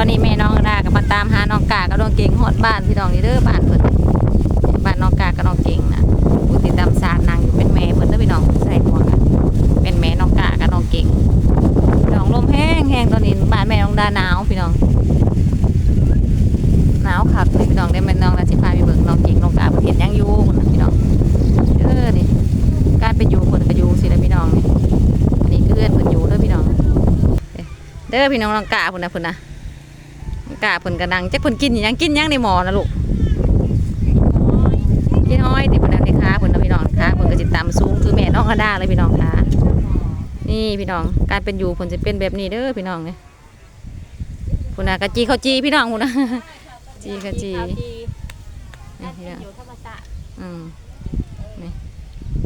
ตอนนี้แม่น้องดากับมาตามหาน้องกากับน้องเก่งหอดบ้านพี่น้องนี่เด้อบ้านเพิ่นบ้านน้องกากับน้องเก่งนะผู้ติดตามสารนางอยู่เป็นแม่เพิ่นเด้อพี่น้องใส่หัวกันเป็นแม่น้องกากับน้องเก่งพี่น้องลมแห้งแห้งตอนนี้บ้านแม่น้องดาหนาวพี่น้องหนาวคักเลยพี่น้องได้แม่น้องดาสิพาไปเบิ่งน้องเก่งน้องกาเพิ่นเฮ็ดหยังอยู่นะพี่น้องเด้อนี่การเป็นอยู่เพิ่นก็อยู่สิละพี่น้องนี่อันนี้เอื้อนเพิ่นอยู่เด้อพี่น้องเด้อพี่น้องน้องกาพุ่นนะพุ่นนะ น้องกาพุ่นกระดังจักพุ่นกินหยังกินหยังในหมอนะลูกกินห้อยติพุ่นนะในขาพุ่นนะพี่น้องขาพุ่นก็จิตตามสูงคือแม่น้องกระด้าเลยพี่น้องขานี่พี่น้องการเป็นอยู่พุ่นจะเป็นแบบนี้เด้อพี่น้องเนี่ยพุ่นนะกะจีข้าวจีพี่น้องพุ่นนะจีข้าวจีนี่พี่น้องอยู่ธรรมศาสตร์อืมนี่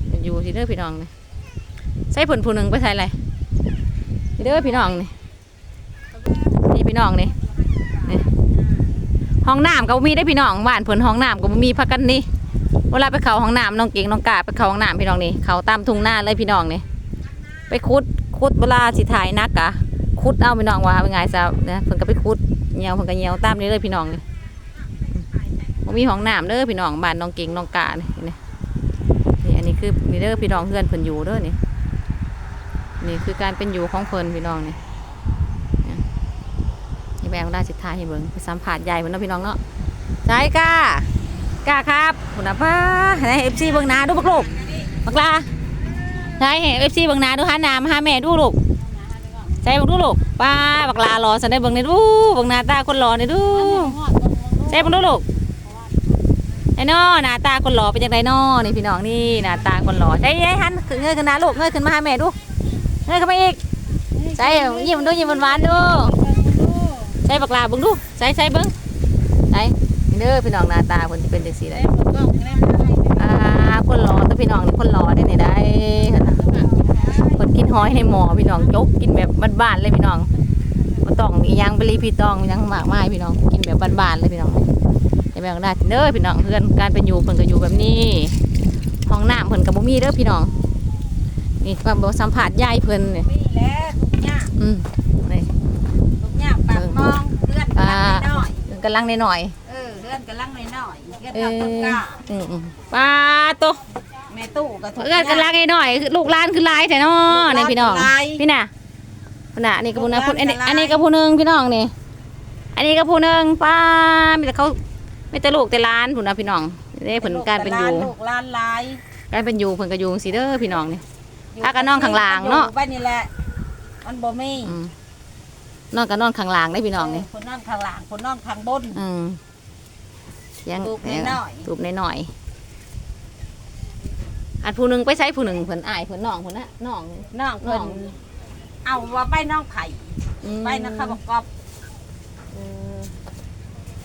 เป็นอยู่ที่เด้อพี่น้องนี่ใส่ผลผู้หนึ่งไปใส่อะไรนี่เด้อพี่น้องนี่นี่พี่น้องนี่นี่ ห้องน้ำก็บ่มีได้พี่น้องบ้านเพิ่นห้องน้ำก็บ่มีพักกันนี่เวลาไปเขาห้องน้ำน้องเก่งน้องกาไปเขาห้องน้ำพี่น้องนี่เขาตามทุ่งนาเลยพี่น้องนี่ไปขุดขุดเวลาสิถ่ายนักกะขุดเอาพี่น้องว่าเป็นไงซะนะเพิ่นก็ไปขุดเหนียวเพิ่นก็เหนียวตามนี้เลยพี่น้องนี่บ่มีห้องน้ำเด้อพี่น้องบ้านน้องเก่งน้องกาเนี่นี่นี่อันนี้คือนี่เด้อพี่น้องเพื่อนเพิ่นอยู่เด้อนี่นี่คือการเป็นอยู่ของเพิ่นพี่น้องนี่นี่ แบงได้สิทธายให้เบิ่งไปสัมผัสใหญ่เพิ่นเนาะพี่น้องเนาะใช่กากาครับคุณน่ะป้าให้ FC เบิ่งนาดูบักลูกบักลาใช่ให้ FC เบิ่งนาดูหานามาหาแม่ดูลูกใช่บิ่งดูลูกป้าบักลารอสันได้เบิ่งนี่ดูเบิงนาตาคนรอนี่ดูใช่บิ่งดูลูกไอ้นอหน้าตาคนหล่อเป็นยังไงนอนี่พี่น้องนี่หน้าตาคนหล่อใช่ไอ้หันเงยขึ้นมาลูกเงยขึ้นมาหาแม่ดูเงยขึ้นมาอีกใช่ยิ้มดูยิ้มหวานๆดู ใช่บักลาเบิ่งดูใช่ใช่เบิ่งใช่นี่เด้อพี่น้องหน้าตาคนที่เป็นจังซี่ได้อ่าคนหล่อแต่พี่น้องนี่คนหล่อได้นี่ได้หั่นน่ะคนกินหอยให้หมอพี่น้องจกกินแบบบ้านๆเลยพี่น้องบ่ต้องอีหยังบรีพี่ต้องอีหยังมากมายพี่น้องกินแบบบ้านๆเลยพี่น้องจะแบ่งได้เด้อพี่น้องเพื่อนการเป็นอยู่เพิ่นก็อยู่แบบนี้ห้องน้ำเพิ่นก็บ่มีเด้อพี่น้องนี่ก็บ่สัมผัสยายเพิ่นนี่นี่แหละทุกอย่างอืมนี่ ทุกอย่างปากมองเลื่ อนกำลังน้อยเพิ่นกำลังน้อยๆเออเลื่อนกำลังน้อยๆเลื่อนๆเอทำต้นอกล้าอืมอืมป้าโตแม่ตู้กับทุกเพิ่นกำลังน้อยๆลูกหลานคือหลายแท้เนาะนี่พี่น้องพี่น่ะพุ่นน่ะอันนี้ก็ผู้นึงพุ่นอันนี้อันนี้ก็ผู้หนึงพี่น้องนี่ อันนี้ก็ผู้หนึงป้ามีแต่เขามีแต่ลูกแต่หลานพุ่นน่ะพี่น้องนี่เพิ่นการเป็นอยู่ ลูกหลานหลายการเป็นอยู่เพิ่นก็อยู่จังซี่เด้อพี่น้องนี่พากันนอนข้างล่างเนาะ อยู่บ้านนี่แหละมันบ่มีอืม นอนก็นอนข้างล่างได้พี่น้องนี่คนนอนข้างล่างคนนอนข้างบน อืมยังตูบน้อยๆ ตูบน้อยๆอันผู้หนึงไปใช้ผู้หนึ่งเพิ่นอายเพิ่นน้องเพิ่นนะน้อง น้องเพิ่นน้อง เอาว่าไปน้องไข่อืมไปนะคะบอกกอบเออ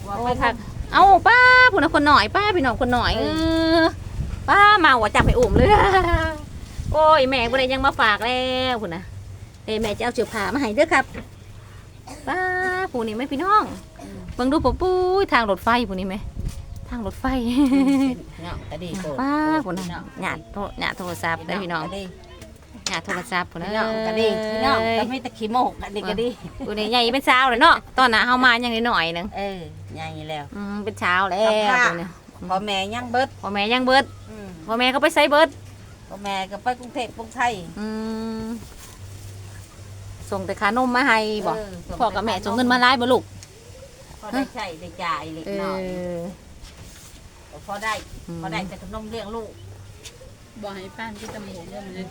ว่าโอ้ไปยค่ะเอ้าป้าผู้นั้นคนหน่อยป้าพี่น้องคนหน่อยเออป้ามาหัวจับให้อุ้มเลย โอ้ยแม่บ่ได้ยังมาฝากแล้วพุ่นน่ะเอ้ยแม่จะเอาเสื้อผ้ามาให้เด้อครับ ป้าผู้นี้ไหมพี่น้องเบิ่งดูปุ๊บปุ้ยทางรถไฟผู้นี้ไหมทางรถไฟเนาะก็ดีโตป้าพุ่นน่ะหยาดโทรหยาดโทรศัพท์ได้อพี่น้องก็ดีหยาดโทรศัพท์พุ่นพี่น่ะน้องก็ดีพี่น้องก็มีแต่ขี้โมกอันนี้ก็ดีผู้นี้ใหญ่เป็นสาวเลยเนาะตอนน่ะเฮามายังน้อยๆหนึงเออใหญ่แล้วอืมเป็นสาวแล้วสภาพผู้นี้พ่อแม่ยังเบิดพ่อแม่ยังเบิดอืมพ่อแม่เขาไปไสเบิดพ่อแม่ก็ไปกรุงเทพกรุงไทยอืม ส่งแต่ขานมมาให้บ่เออพ่อกับแม่ส่งเงินมาหลายบ่ลูกพอได้ใช้ได้จ่ายเล็กเอน้อยอพอได้อืมพอได้แต่ขนมเลี้ยงลูกบอกให้ป้านที่ตำหนิเนี่ยมันจะ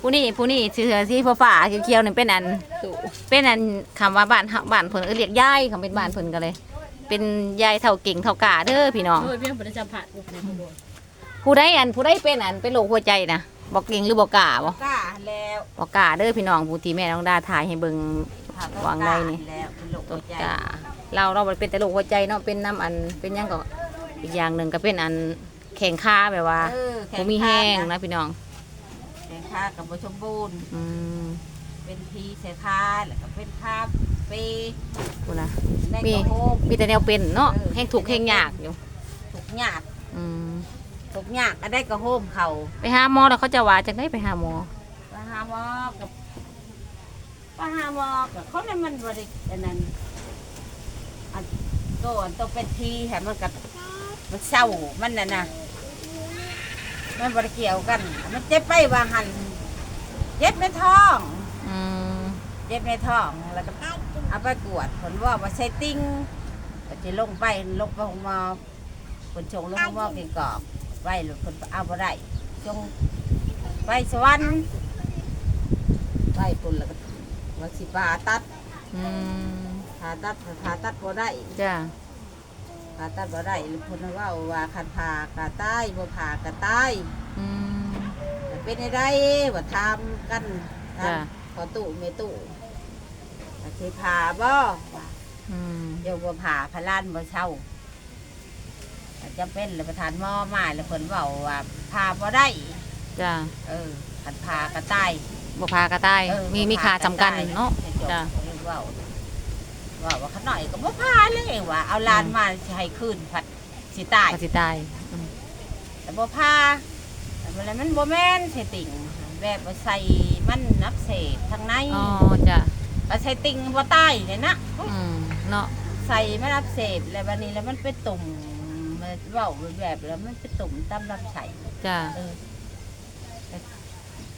ผู้นี้ผู้นี้เสื้อสีฟ้าๆเขียวๆนี่เป็นอันตุเป็นอันคำว่าบ้านเฮาบ้านเพิ่นเอิ้นเรียกยายคำเป็นบ้านเพิ่นก็เลย เป็นยายเฒ่าเก่งเฒ่ากาเด้อพี่น้อง โอ้ยเพียงประจำผัดบุกในขบวนผู้ใดอันผู้ใดเป็นอันเป็นโรคหัวใจนะ บอกเก่งหรือบอกกล้าบ่กล้าแล้วบอกกล้าเด้อพี่น้องผู้ที่แม่น้องดาถ่ายให้เบิ่งถ้าก็วางได้นี่กล้แล้วเป็นโรคตัหัววใจกล้าเราเราบ่ได้เป็นแต่โรคหัวใจเนาะเป็นน้ำอันเป็นหยังก็อีกอย่างหนึ่งก็เป็นอันแข็งขาแบบว่าเออบ่มีแห้งนะพี่น้อง แข็งขากับบ่สมบูรณ์อืมเป็นพีเสคาแล้วก็เป็นคาเฟ่พูดนะได้มี กระโฮมมีแต่แนวเป็นเนาะเออ แห้งถูกข์แห้งยากอยู่ทุกยากอืม ทุกยากก็ได้กระโฮมเขาไปหาหมอแล้วเขาจะว่าจังได๋ไปหาหมอไปหาหมอกับไปหาหมอกับเขาเนี่ยมันบริอันนั้นโตอันโตเป็นทีแถมมันกับมันเศร้ามันน่ะนะมันบริเกี่ยวกัน มันเจ็บไปว่าหันเจ็บในท้องอืมเจ็บในท้องแล้วก็เอาไปกวดผลว่าว่าใส่ติงก็จะลงไปลงไปหงหมอผลชงลงหงหมอกินกอก ไว้หรือผลเอาบ่ได้จงไปสวรรค์ไปผลแล้วก็ว่าสิผ่าตัดอืมผ่าตัดผ่าตัดบ่ได้จ้าผ่าตัดบ่ได้หรือคนว่าว่าคันผ่ากะตายบ่ผ่ากะตายอืมแต่เป็นไดว่าทำกันจ้ะขอตู้เมตู้ว่าสิผ่าบ่ว่าอืม เดี๋ยวบ่ผ่าพะลานบ่เช่าแต่ จำเป็นเลยประธานหม้อมาแล้วเพิ่นเว้าว่าผ่าบ่ได้จ้าเออคันผ่ากะตายบ่พากระตายเออมีบ่มีผ่ค่าจำกัดตยเนาะจ้ะจ้ะเว้าเว่าว่าขน่อยก็บ่ผ่าเลยว่าเอาหลานมาสิให้คืนผัดสิตายก็สิตายอืมแต่บ่พาแต่เวลามันบ่แม่นใส่ติ่งแบบว่าใส่มันนับเศษทางในอ๋อจ้าก็ใส่ติ่งบ่ตายเลยนะอืมเนาะ ใส่มันนับเศษแล้ววันนี้แล้วมันไปตุ่ม มันเว้าแบบแล้วมันไปตุ่มตามลำไส้จ้าเออ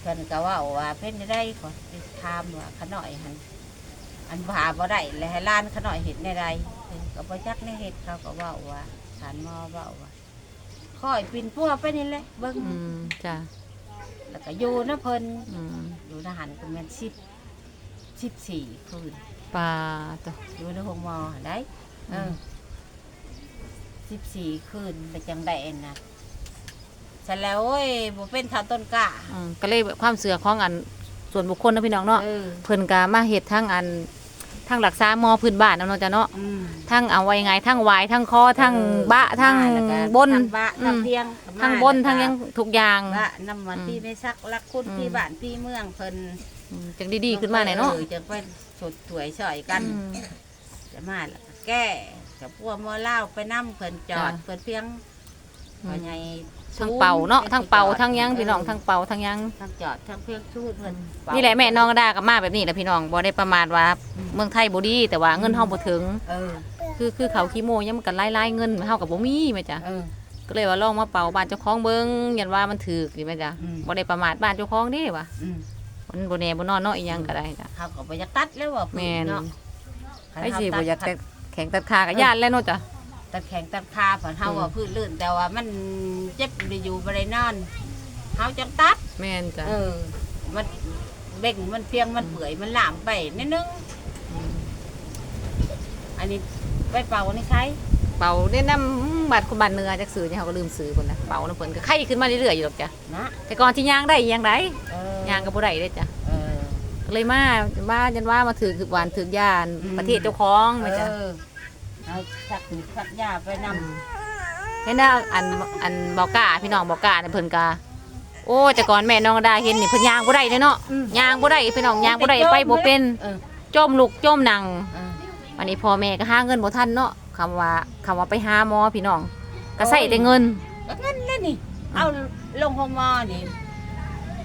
เพิ่นก็เว่าว่าเป็นได้ขอไปถามว่าขน่อยหันอันพาบ่ได้แล้วให้หล้านขน่อยเห็นได้ไรเพิ่นก็บ่จักในเฮ็ดเขาก็เว้าว่าสารหมอเว้าว่าค่อยปินพัวไปนี่แหละเบิ่งอืมจ้าแล้วก็อยู่นะเพิ่นอืมอยู่ทหารก็แม่นสิบสิบสี่คืนปลาตัวอยู่ในห้องหมอได้เออือม สิบสี่คืนไปจังได้นะเสร็จแล้วโอ้ยบ่เป็นทาต้นกล้าอืมก็เลยความเสือของอันส่วนบุคคลเนาะพี่น้องเนาะเออเพิ่นก็มาเฮ็ดทั้งอันทั้งรักษาหมอพื้นบ้านเนาะจ้ะเนาะอืมทั้งเอาไว้ไงทั้งวายทั้งคอทั้งบะทั้งแล้วก็บนทั้งบะอืทั้งมเพียงทั้งบนทั้งหยังทุกอย่าง บะน้ำมันอืม ที่ไม่ซักรักคุณอืมที่บ้านที่เมืองเพิ่นอืมจังดีๆขึ้นมาหน่อยเนาะออจะไปสดถวยช่อยกันอืม จะมาแล้วก็แก้ กับพวกมอเล่าวไปน้ำเพิ่นจอดจ้ะ เพิ่นเพียงอืมว่าไงทั้งเป่าเนาะป็ทั้งเป่าจอดทั้งหยังพี่น้องเทั้งเป่าทั้งหยัง ทั้งจอดทั้งเพียงชูดเพิ่นเป่านี่แหละแม่น้องดากับมาแบบนี้แหละพี่น้องบ่ได้ประมาทว่าอืมเมืองไทยบ่ดีแต่ว่าเงินเฮาบ่ถึง เออคือคือเขาขี้โมยังมันก็ไล่ๆเงินเฮากับบ่มีแม่จ้ะเออ ก็เลยว่าลองมาเป่าบ้านเจ้าของเบิ่งยันว่ามันถูกนี่แม่จ้ะอืม บ่ได้ประมาทบ้านเจ้าของเด้ว่ะอืมมันบ่แน่บ่นอนเนาะอีหยังก็ได้จ้ะเขาก็บ่อยากตัดแล้วว่าแม่น เนาะไอ้สิบ่อยากแต่ แข็งตัดขาก็ย่านแล้วเนาะจ้ะตัดแข็งตัดคาผ่านเฮาว่าอืมพืชลื่น แต่ว่ามันเจ็บได้อยู่บ่ได้นอนเฮาจังตัดแม่นจ้ะเออ มันเบ่งมันเพียงมันเปื่อยมันหลามไปนิดนึงมอันนี้ไปเป่านี่ใช้เป่าเนี่ยน้ำบัตรคนบ้านเนื้อจักซื้อเนี่ยเขาก็ลืมซื้อพุ่นน่ะเป่าน้ำเพิ่นก็ไข้ขึ้นมาเรื่อยๆอยู่หรอกจ้ะนะแต่ก่อนที่ย่างได้อีหยังได้เออย่างก็บ่ได้เด้จ้ะ เลยมามายันว่ามาถือหวานถือยานประเทศเจ้าของม่เอจ้ะเอาสักถึงสักยาไปนำเห็นนะอันอันบอกกาพี่น้องบอกกาเนี่ยเพิ่นกาโอ้แต่ก่อนแม่น้องดาเห็นนี่เพิ่นยางบ่ได้เนาะยางบ่ได้พี่น้องยางบ่ได้ไปบ่เป็นจมลุกจมหนังอันนี้พ่อแม่ก็หาเงินบ่ทันเนาะคำว่าคำว่าไปหาหมอพี่น้องก็ใส่แต่เงินก็งั้นเลยนี่เอาลงห้องหมอนี่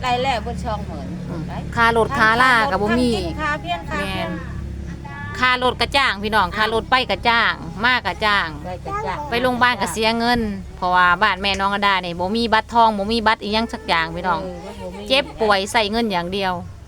รายแรกบนช่องเหมือนอืมไปค่ารถค่าล่าก็บ่มีค่ากินค่าเพียงค่าแม่เพียงนค่ารถก็จ้างพี่น้องค่ารถไปก็จ้าง มาก็จ้างไปกระจ่างไปโรงพยาบาลก็เสียเงิน เพราะว่าบ้านแม่น้องกระดาเนี่ยบ่มีบัตรทองบ่มีบัตรอีหยังสักอย่างพี่น้องมันบ่มีเจ็บป่วยใส่เงินอย่างเดียวเ